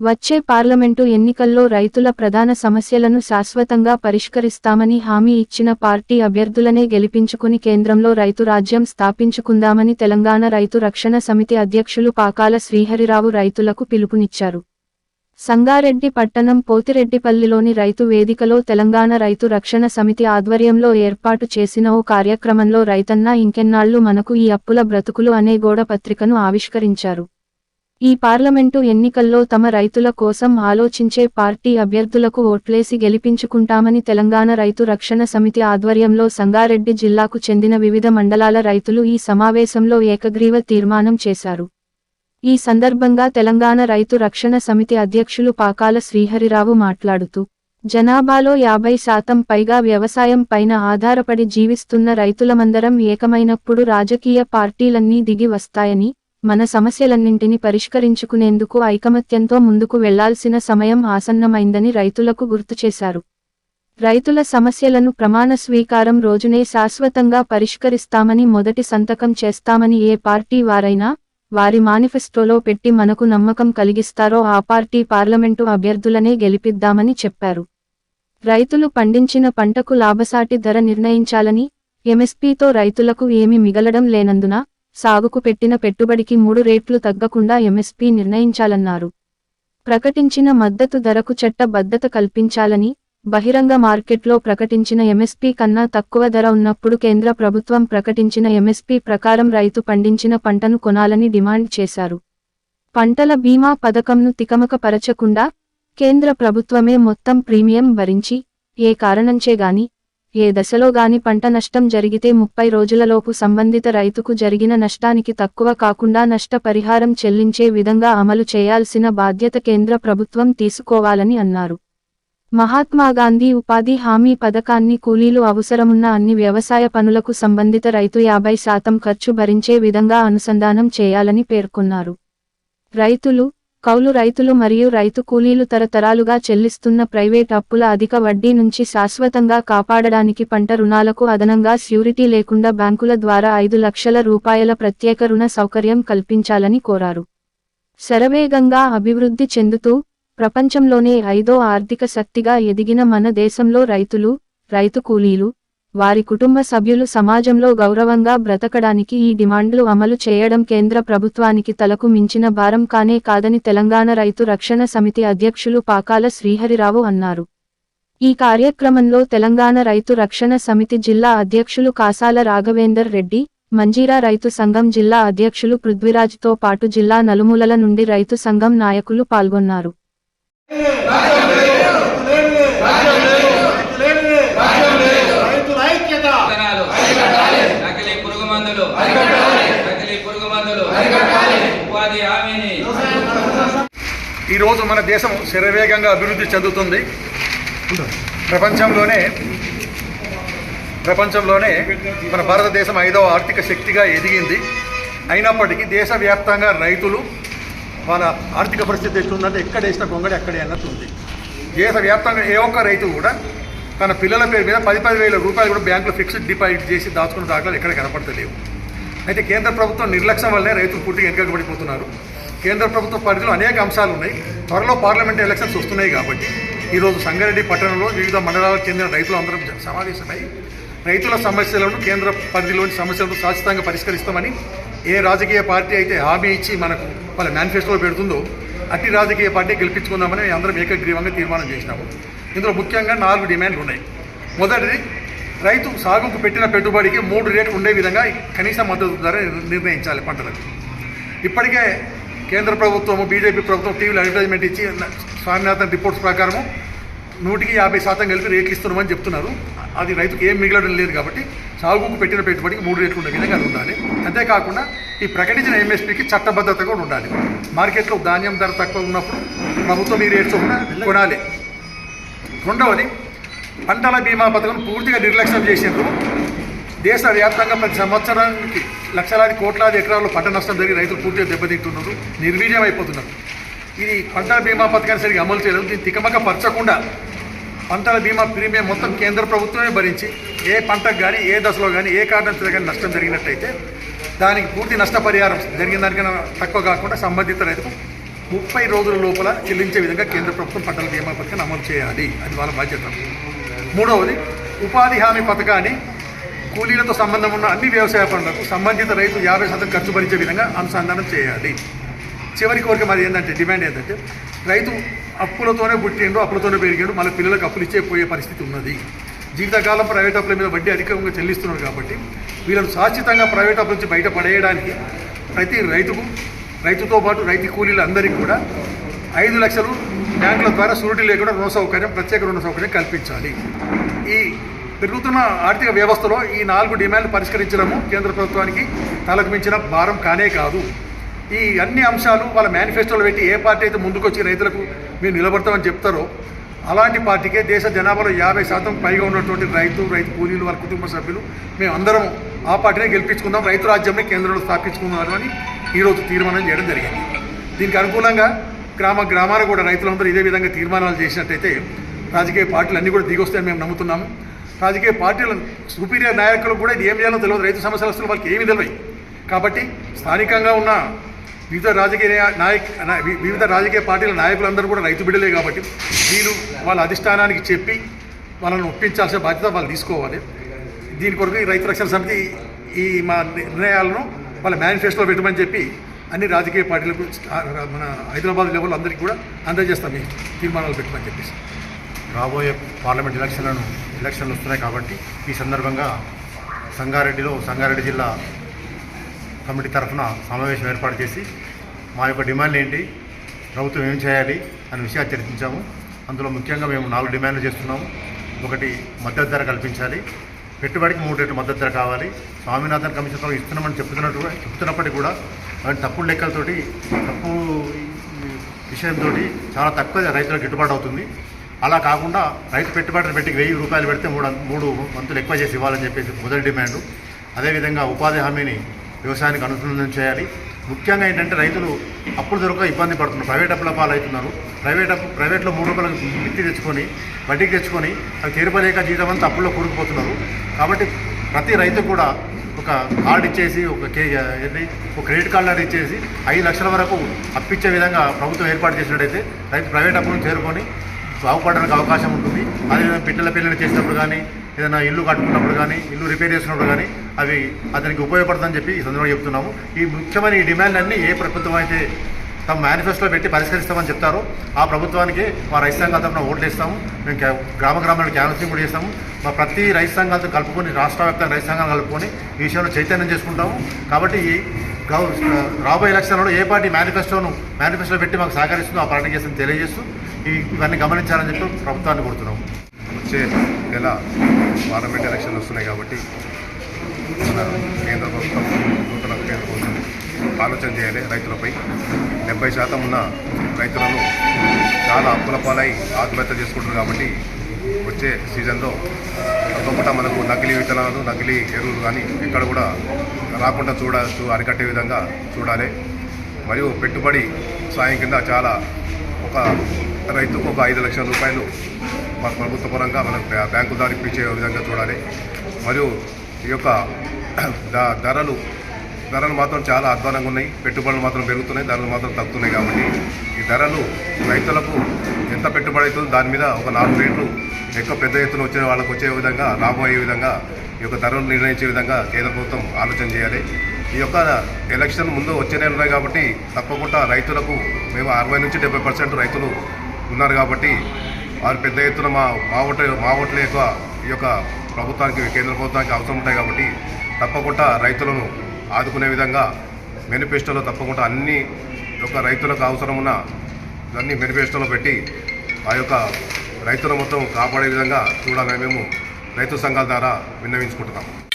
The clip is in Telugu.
వచ్చే పార్లమెంటు ఎన్నికల్లో రైతుల ప్రధాన సమస్యలను శాశ్వతంగా పరిష్కరిస్తామని హామీ ఇచ్చిన పార్టీ అభ్యర్థులనే గెలిపించుకుని కేంద్రంలో రైతు రాజ్యం స్థాపించుకుందామని తెలంగాణ రైతు రక్షణ సమితి అధ్యక్షులు పాకాల శ్రీహరిరావు రైతులకు పిలుపునిచ్చారు. సంగారెడ్డి పట్టణం పోతిరెడ్డిపల్లిలోని రైతు వేదికలో తెలంగాణ రైతు రక్షణ సమితి ఆధ్వర్యంలో ఏర్పాటు చేసిన ఓ కార్యక్రమంలో రైతన్న ఇంకెన్నాళ్ళు మనకు ఈ అప్పుల బ్రతుకులు అనే గోడ పత్రికను ఆవిష్కరించారు. ఈ పార్లమెంటు ఎన్నికల్లో తమ రైతుల కోసం ఆలోచించే పార్టీ అభ్యర్థులకు ఓట్లేసి గెలిపించుకుంటామని తెలంగాణ రైతు రక్షణ సమితి ఆధ్వర్యంలో సంగారెడ్డి జిల్లాకు చెందిన వివిధ మండలాల రైతులు ఈ సమావేశంలో ఏకగ్రీవ తీర్మానం చేశారు. ఈ సందర్భంగా తెలంగాణ రైతు రక్షణ సమితి అధ్యక్షులు పాకాల శ్రీహరిరావు మాట్లాడుతూ జనాభాలో యాభై శాతం పైగా వ్యవసాయం పైన ఆధారపడి జీవిస్తున్న రైతులమందరం ఏకమైనప్పుడు రాజకీయ పార్టీలన్నీ దిగి వస్తాయని మన సమస్యలన్నింటినీ పరిష్కరించుకునేందుకు ఐకమత్యంతో ముందుకు వెళ్ళాల్సిన సమయం ఆసన్నమైందని రైతులకు గుర్తు చేశారు. రైతుల సమస్యలను ప్రమాణ స్వీకారం రోజునే శాశ్వతంగా పరిష్కరిస్తామని మొదటి సంతకం చేస్తామని ఏ పార్టీ వారైనా వారి మేనిఫెస్టోలో పెట్టి మనకు నమ్మకం కలిగిస్తారో ఆ పార్టీ పార్లమెంటు అభ్యర్థులనే గెలిపిద్దామని చెప్పారు. రైతులు పండించిన పంటకు లాభసాటి ధర నిర్ణయించాలని ఎంఎస్పీతో రైతులకు ఏమి మిగలడం లేనందున సాగుకు పెట్టిన పెట్టుబడికి మూడు రేట్లు తగ్గకుండా ఎంఎస్పీ నిర్ణయించాలన్నారు. ప్రకటించిన మద్దతు ధరకు చట్టబద్ధత కల్పించాలని బహిరంగ మార్కెట్లో ప్రకటించిన ఎంఎస్పీ కన్నా తక్కువ ధర ఉన్నప్పుడు కేంద్ర ప్రభుత్వం ప్రకటించిన ఎంఎస్పీ ప్రకారం రైతు పండించిన పంటను కొనాలని డిమాండ్ చేశారు. పంటల బీమా పథకంను తికమకపరచకుండా కేంద్ర ప్రభుత్వమే మొత్తం ప్రీమియం భరించి ఏ కారణంచే గాని ఏ దశలో గాని పంట నష్టం జరిగితే ముప్పై రోజులలోపు సంబంధిత రైతుకు జరిగిన నష్టానికి తక్కువ కాకుండా నష్టపరిహారం చెల్లించే విధంగా అమలు చేయాల్సిన బాధ్యత కేంద్ర ప్రభుత్వం తీసుకోవాలని అన్నారు. మహాత్మాగాంధీ ఉపాధి హామీ పథకాన్ని కూలీలు అవసరమున్న అన్ని వ్యవసాయ పనులకు సంబంధిత రైతు యాభై శాతం ఖర్చు భరించే విధంగా అనుసంధానం చేయాలని పేర్కొన్నారు. రైతులు కౌలు రైతులు మరియు రైతు కూలీలు తరతరాలుగా చెల్లిస్తున్న ప్రైవేట్ అప్పుల అధిక వడ్డీ నుంచి శాశ్వతంగా కాపాడడానికి పంట రుణాలకు అదనంగా శ్యూరిటీ లేకుండా బ్యాంకుల ద్వారా ఐదు లక్షల రూపాయల ప్రత్యేక రుణ సౌకర్యం కల్పించాలని కోరారు. శరవేగంగా అభివృద్ధి చెందుతూ ప్రపంచంలోనే ఐదో ఆర్థిక శక్తిగా ఎదిగిన మన దేశంలో రైతులు రైతు కూలీలు వారి కుటుంబ సభ్యులు సమాజంలో గౌరవంగా బ్రతకడానికి ఈ డిమాండ్లు అమలు చేయడం కేంద్ర ప్రభుత్వానికి తలకు మించిన భారం కానే కాదని తెలంగాణ రైతు రక్షణ సమితి అధ్యక్షులు పాకాల శ్రీహరిరావు అన్నారు. ఈ కార్యక్రమంలో తెలంగాణ రైతు రక్షణ సమితి జిల్లా అధ్యక్షులు కాసాల రాఘవేందర్ రెడ్డి మంజీరా రైతు సంఘం జిల్లా అధ్యక్షులు పృథ్వీరాజ్తో పాటు జిల్లా నలుమూలల నుండి రైతు సంఘం నాయకులు పాల్గొన్నారు రైతుల ఐక్యత విత్తనాలు నకిలీ పురుగు మందులు నకిలీ పురుగు మందులు ఉపాధి హామీని ఈరోజు మన దేశం శరవేగంగా అభివృద్ధి చెందుతుంది. ప్రపంచంలోనే ప్రపంచంలోనే మన భారతదేశం ఐదవ ఆర్థిక శక్తిగా ఎదిగింది. అయినప్పటికీ దేశవ్యాప్తంగా రైతులు వాళ్ళ ఆర్థిక పరిస్థితి ఎట్లుందంటే ఎక్కడ వేసిన గొంగడి అక్కడే అన్నట్టు ఉంది. దేశవ్యాప్తంగా ఏ ఒక్క రైతు కూడా తన పిల్లల పేరు మీద పది పది వేల రూపాయలు కూడా బ్యాంకులో ఫిక్స్డ్ డిపాజిట్ చేసి దాచుకున్న దాఖలు ఎక్కడ కనపడతలేవు. అయితే కేంద్ర ప్రభుత్వం నిర్లక్ష్యం వల్లనే రైతులు పూర్తిగా వెనుకబడిపోతున్నారు కేంద్ర ప్రభుత్వ పరిధిలో అనేక అంశాలు ఉన్నాయి. త్వరలో పార్లమెంట్ ఎలక్షన్స్ వస్తున్నాయి కాబట్టి ఈరోజు సంగారెడ్డి పట్టణంలో వివిధ మండలాలకు చెందిన రైతులు అందరం సమావేశమై రైతుల సమస్యలను కేంద్ర పరిధిలోని సమస్యలను శాశ్వతంగా పరిష్కరిస్తామని ఏ రాజకీయ పార్టీ అయితే హామీ ఇచ్చి మనకు వాళ్ళ మేనిఫెస్టోలో పెడుతుందో అట్టి రాజకీయ పార్టీ గెలిపించుకుందామని అందరం ఏకగ్రీవంగా తీర్మానం చేసినాము. ఇందులో ముఖ్యంగా నాలుగు డిమాండ్లు ఉన్నాయి. మొదటిది రైతు సాగుకు పెట్టిన పెట్టుబడికి మూడు రేట్లు ఉండే విధంగా కనీస మద్దతు ధర నిర్ణయించాలి పంటలకు. ఇప్పటికే కేంద్ర ప్రభుత్వము బీజేపీ ప్రభుత్వం టీవీలో అడ్వర్టైజ్మెంట్ ఇచ్చి స్వామినాథన్ రిపోర్ట్స్ ప్రకారము నూటికి యాభై శాతం కలిపి రేట్లు ఇస్తున్నామని చెప్తున్నారు. అది రైతుకు ఏం మిగలడం లేదు కాబట్టి సాగుకు పెట్టిన పెట్టుబడికి మూడు రేట్లు ఉండే విధంగా ఉండాలి. అంతేకాకుండా ఈ ప్రకటించిన ఎంఎస్పీకి చట్టబద్ధత కూడా ఉండాలి. మార్కెట్లో ధాన్యం ధర తక్కువ ఉన్నప్పుడు ప్రభుత్వం ఈ రేట్స్ కూడా కొనాలి. రెండవది పంటల బీమా పథకం పూర్తిగా నిర్లక్ష్యం చేసేందుకు దేశవ్యాప్తంగా ప్రతి సంవత్సరానికి లక్షలాది కోట్లాది ఎకరాల్లో పంట నష్టం జరిగి రైతులు పూర్తిగా దెబ్బతింటున్నారు నిర్వీర్యం అయిపోతున్నారు. ఇది పంటల బీమా పథకాన్ని సరిగ్గా అమలు చేయడం దీన్ని తికమక పరచకుండా పంటల బీమా ప్రీమియం మొత్తం కేంద్ర ప్రభుత్వమే భరించి ఏ పంటకు కానీ ఏ దశలో కానీ ఏ కారణంతో కానీ నష్టం జరిగినట్టయితే దానికి పూర్తి నష్టపరిహారం జరిగిన దానికన్నా తక్కువ కాకుండా సంబంధిత రైతుకు ముప్పై రోజుల లోపల చెల్లించే విధంగా కేంద్ర ప్రభుత్వం పంటల బీమా పథకాన్ని అమలు చేయాలి. అది వాళ్ళ బాధ్యత. మూడవది ఉపాధి హామీ పథకాన్ని కూలీలతో సంబంధం ఉన్న అన్ని వ్యవసాయ పనులకు సంబంధిత రైతు యాభై శాతం ఖర్చు భరించే విధంగా అనుసంధానం చేయాలి. చివరి కోరిక మరి ఏంటంటే డిమాండ్ ఏంటంటే రైతు అప్పులతోనే పుట్టిండు అప్పులతోనే పెరిగాడు మన పిల్లలకు అప్పులు ఇచ్చే పోయే పరిస్థితి ఉన్నది. జీవితకాలం ప్రైవేట్ అప్పుల మీద వడ్డీ అధికంగా చెల్లిస్తున్నారు కాబట్టి వీళ్ళను శాశ్వతంగా ప్రైవేట్ అప్పుల నుంచి బయటపడేయడానికి ప్రతి రైతుకు రైతుతో పాటు రైతు కూలీలందరికీ కూడా ఐదు లక్షలు బ్యాంకుల ద్వారా సూరిటీ లేకుండా రుణ సౌకర్యం ప్రత్యేక రుణ సౌకర్యం కల్పించాలి. ఈ పెరుగుతున్న ఆర్థిక వ్యవస్థలో ఈ నాలుగు డిమాండ్లు పరిష్కరించడము కేంద్ర ప్రభుత్వానికి తలకు మించిన భారం కానే కాదు. ఈ అన్ని అంశాలు వాళ్ళ మేనిఫెస్టోలో పెట్టి ఏ పార్టీ అయితే ముందుకొచ్చి రైతులకు మేము నిలబడతామని చెప్తారో అలాంటి పార్టీకే దేశ జనాభాలో యాభై శాతం పైగా ఉన్నటువంటి రైతు రైతు కూలీలు వారి కుటుంబ సభ్యులు మేము అందరం ఆ పార్టీనే గెలిపించుకుందాం రైతు రాజ్యాన్ని కేంద్రంలో స్థాపించుకుందాం అని ఈరోజు తీర్మానం చేయడం జరిగింది. దీనికి అనుకూలంగా గ్రామ గ్రామాలు కూడా రైతులందరూ ఇదే విధంగా తీర్మానాలు చేసినట్టయితే రాజకీయ పార్టీలు అన్నీ కూడా దిగొస్తాయని మేము నమ్ముతున్నాము. రాజకీయ పార్టీల సుపీరియర్ నాయకులకు కూడా ఏం చేయాలో తెలియదు. రైతు సమస్యలు వస్తున్న వాళ్ళకి ఏమీ తెలియదు. కాబట్టి స్థానికంగా ఉన్న వివిధ రాజకీయ నాయక వివిధ రాజకీయ పార్టీల నాయకులందరూ కూడా రైతు బిడ్డలే కాబట్టి వీళ్ళు వాళ్ళ అధిష్టానానికి చెప్పి వాళ్ళని ఒప్పించాల్సిన బాధ్యత వాళ్ళు తీసుకోవాలి. దీని కొరకు ఈ రైతు రక్షణ సమితి ఈ మా నిర్ణయాలను వాళ్ళ మేనిఫెస్టోలో పెట్టమని చెప్పి అన్ని రాజకీయ పార్టీలకు మన హైదరాబాద్ లెవెల్ అందరికీ కూడా అందజేస్తాం. ఈ తీర్మానాలు పెట్టమని చెప్పేసి. రాబోయే పార్లమెంట్ ఎలక్షన్లను ఎలక్షన్లు వస్తున్నాయి కాబట్టి ఈ సందర్భంగా సంగారెడ్డిలో సంగారెడ్డి జిల్లా కమిటీ తరఫున సమావేశం ఏర్పాటు చేసి మా యొక్క డిమాండ్లు ఏంటి ప్రభుత్వం ఏం చేయాలి అనే విషయాలు చర్చించాము. అందులో ముఖ్యంగా మేము నాలుగు డిమాండ్లు చేస్తున్నాము. ఒకటి మద్దతు ధర కల్పించాలి. పెట్టుబడికి మూడు రెట్లు మద్దతు ధర కావాలి. స్వామినాథన్ కమిషన్తో ఇస్తున్నామని చెప్తున్నట్టు చెప్తున్నప్పటికీ కూడా అలాంటి తప్పుడు లెక్కలతోటి తప్పు విషయంతో చాలా తక్కువ రైతులకు గిట్టుబాటు అవుతుంది. అలా కాకుండా రైతు పెట్టుబడిని పెట్టి వెయ్యి రూపాయలు పెడితే మూడు మూడు వంతులు ఎక్కువ చేసి ఇవ్వాలని చెప్పేసి మొదటి డిమాండు. అదేవిధంగా ఉపాధి హామీని వ్యవసాయానికి అనుసంధానం చేయాలి. ముఖ్యంగా ఏంటంటే రైతులు అప్పులు దొరక ఇబ్బంది పడుతున్నారు. ప్రైవేట్ అప్పుల పాలు అవుతున్నారు ప్రైవేట్ అప్పు ప్రైవేట్లో మూడు రూపాయలకు మిత్తి తెచ్చుకొని వడ్డీకి తెచ్చుకొని అవి తీరపలేక జీతం అంతా అప్పుల్లో కూరుకుపోతున్నారు. కాబట్టి ప్రతి రైతు కూడా ఒక కార్డు ఇచ్చేసి ఒక కే ఒక క్రెడిట్ కార్డు ఇచ్చేసి ఐదు లక్షల వరకు అప్పిచ్చే విధంగా ప్రభుత్వం ఏర్పాటు చేసినట్టయితే రైతు ప్రైవేట్ అప్పులను చేరుకొని బాగుపడడానికి అవకాశం ఉంటుంది. అదేవిధంగా బిడ్డల పెళ్ళిని చేసినప్పుడు కానీ ఏదైనా ఇల్లు కట్టుకున్నప్పుడు కానీ ఇల్లు రిపేర్ చేసినప్పుడు కానీ అవి అతనికి ఉపయోగపడుతుందని చెప్పి ఈ సందర్భంగా చెప్తున్నాము. ఈ ముఖ్యమైన ఈ డిమాండ్ అన్నీ ఏ ప్రభుత్వం అయితే తమ మేనిఫెస్టోలో పెట్టి పరిష్కరిస్తామని చెప్తారో ఆ ప్రభుత్వానికి మా రైతు సంఘాల తరఫున ఓట్లు ఇస్తాము మేము గ్రామ గ్రామాలకు క్యాన్సింగ్ కూడా చేస్తాము. మా ప్రతి రైతు సంఘాలతో కలుపుకొని రాష్ట్ర వ్యాప్తంగా రైతు సంఘాలు కలుపుకొని ఈ విషయంలో చైతన్యం చేసుకుంటాము. కాబట్టి ఈ రాబోయే ఎలక్షన్లో ఏ పార్టీ మేనిఫెస్టోను మేనిఫెస్టో పెట్టి మాకు సహకరిస్తుందో ఆ పార్టీ చేస్తుంది తెలియజేస్తూ ఈ- ఇవన్నీ గమనించాలని చెప్పి ప్రభుత్వాన్ని కోరుతున్నాం. వచ్చే నెల పార్లమెంట్ ఎలక్షన్లు వస్తున్నాయి కాబట్టి మన కేంద్ర ప్రభుత్వం నూతన కేంద్ర ప్రభుత్వం ఆలోచన చేయాలి రైతులపై. డెబ్బై శాతం ఉన్న రైతులను చాలా అప్పుల పాలై ఆత్మహత్య చేసుకుంటారు కాబట్టి వచ్చే సీజన్లో తప్పకుండా మనకు నకిలీ విత్తనాలు నకిలీ ఎరువులు కానీ ఎక్కడ కూడా రాకుండా చూడ అరికట్టే విధంగా చూడాలి. మరియు పెట్టుబడి సాయం కింద చాలా ఒక రైతుకు ఒక ఐదు లక్షల రూపాయలు మా ప్రభుత్వ పరంగా మనం బ్యాంకు ద్వారా ఇప్పించే విధంగా చూడాలి. మరియు ఈ యొక్క ధరలు ధరలు మాత్రం చాలా అధ్వానంగా ఉన్నాయి. పెట్టుబడులు మాత్రం పెరుగుతున్నాయి ధరలు మాత్రం తగ్గుతున్నాయి కాబట్టి ఈ ధరలు రైతులకు ఎంత పెట్టుబడి అవుతుందో దాని మీద ఒక నాలుగు రేట్లు ఎక్కువ పెద్ద ఎత్తున వచ్చిన వాళ్ళకు వచ్చే విధంగా రాబోయే విధంగా ఈ యొక్క ధరలు నిర్ణయించే విధంగా కేంద్ర ప్రభుత్వం ఆలోచన చేయాలి. ఈ యొక్క ఎలక్షన్ ముందు వచ్చేనే ఉన్నాయి కాబట్టి తప్పకుండా రైతులకు మేము అరవై నుంచి డెబ్బై పర్సెంట్ రైతులు ఉన్నారు కాబట్టి వారు పెద్ద ఎత్తున మా మా ఓట్లు మా ఓట్ల యొక్క ఈ యొక్క ప్రభుత్వానికి కేంద్ర ప్రభుత్వానికి అవసరం ఉంటాయి కాబట్టి తప్పకుండా రైతులను ఆదుకునే విధంగా మేనిఫెస్టోలో తప్పకుండా అన్ని యొక్క రైతులకు అవసరం ఉన్న ఇవన్నీ మేనిఫెస్టోలో పెట్టి ఆ యొక్క రైతుల మొత్తం కాపాడే విధంగా చూడాలని మేము రైతు సంఘాల ద్వారా విన్నవించుకుంటున్నాము